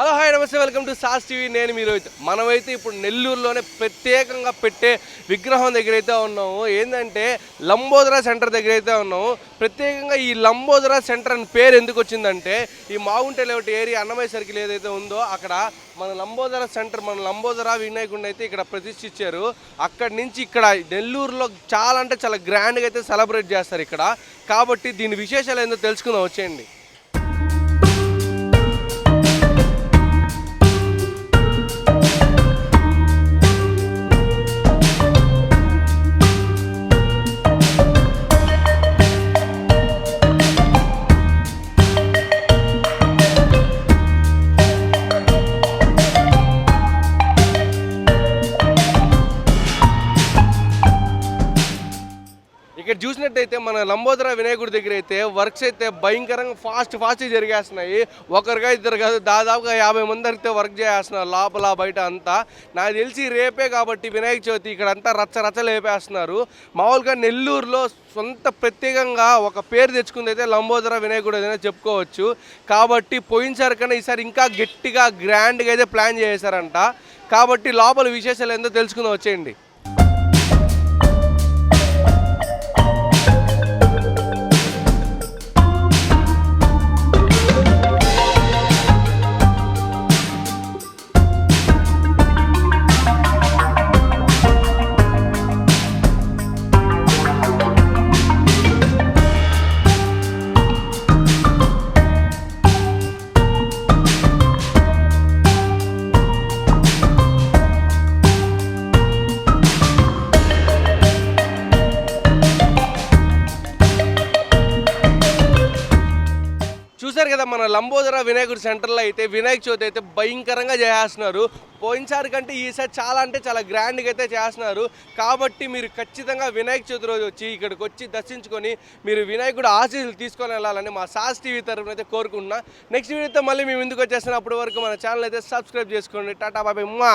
Hello hi నమస్తే welcome to sauce TV. నేను మీరు మనమైతే ఇప్పుడు నెల్లూరులోనే ప్రత్యేకంగా పెట్టే విగ్రహం దగ్గర అయితే ఉన్నాము. ఏంటంటే లంబోదరా సెంటర్ దగ్గర అయితే ఉన్నాము. ప్రత్యేకంగా ఈ లంబోదరా సెంటర్ అని పేరు ఎందుకు వచ్చిందంటే ఈ మాగుంటే ఒకటి ఏరియా అన్నమయ్య సర్కిల్ ఏదైతే ఉందో అక్కడ మన లంబోదర సెంటర్ మన లంబోదరా వినాయకుడిని అయితే ఇక్కడ ప్రతిష్ఠించారు. అక్కడి నుంచి ఇక్కడ నెల్లూరులో చాలా అంటే చాలా గ్రాండ్గా అయితే సెలబ్రేట్ చేస్తారు ఇక్కడ. కాబట్టి దీని విశేషాలు ఏందో తెలుసుకుందాం. వచ్చేయండి. ఇక్కడ చూసినట్టయితే మన లంబోదర వినాయకుడి దగ్గర అయితే వర్క్స్ అయితే భయంకరంగా ఫాస్ట్ ఫాస్ట్ జరిగేస్తున్నాయి. ఒకరిగా ఇద్దరు కాదు దాదాపుగా యాభై మంది అయితే వర్క్ చేస్తున్నారు లోపల బయట అంతా. నాకు తెలిసి రేపే కాబట్టి వినాయక చవితి ఇక్కడ అంతా రచ్చ రచ్చ లేపేస్తున్నారు. మామూలుగా నెల్లూరులో సొంత ప్రత్యేకంగా ఒక పేరు తెచ్చుకుంది అయితే లంబోదర వినాయకుడు ఏదైనా చెప్పుకోవచ్చు. కాబట్టి పోయినసారి కన్నా ఈసారి ఇంకా గట్టిగా గ్రాండ్గా అయితే ప్లాన్ చేశారంట. కాబట్టి లోపల విశేషాలు ఏందో తెలుసుకుందాం. వచ్చేయండి. చూసారు కదా మన లంబోదర వినాయకుడి సెంటర్లో అయితే వినాయక చవితి అయితే భయంకరంగా చేస్తున్నారు పోయినసారి కంటే ఈసారి చాలా అంటే చాలా గ్రాండ్గా అయితే చేస్తున్నారు. కాబట్టి మీరు ఖచ్చితంగా వినాయక చవితి రోజు వచ్చి ఇక్కడికి వచ్చి దర్శించుకొని మీరు వినాయకుడు ఆశీస్సులు తీసుకొని వెళ్ళాలని మా సాస్ టీవీ తరఫున అయితే కోరుకుంటున్నా. నెక్స్ట్ వీడియోతో మళ్ళీ మేము ముందుకు వచ్చేసిన అప్పటి వరకు మన ఛానల్ అయితే సబ్స్క్రైబ్ చేసుకోండి. టాటా బాబాయ్ మా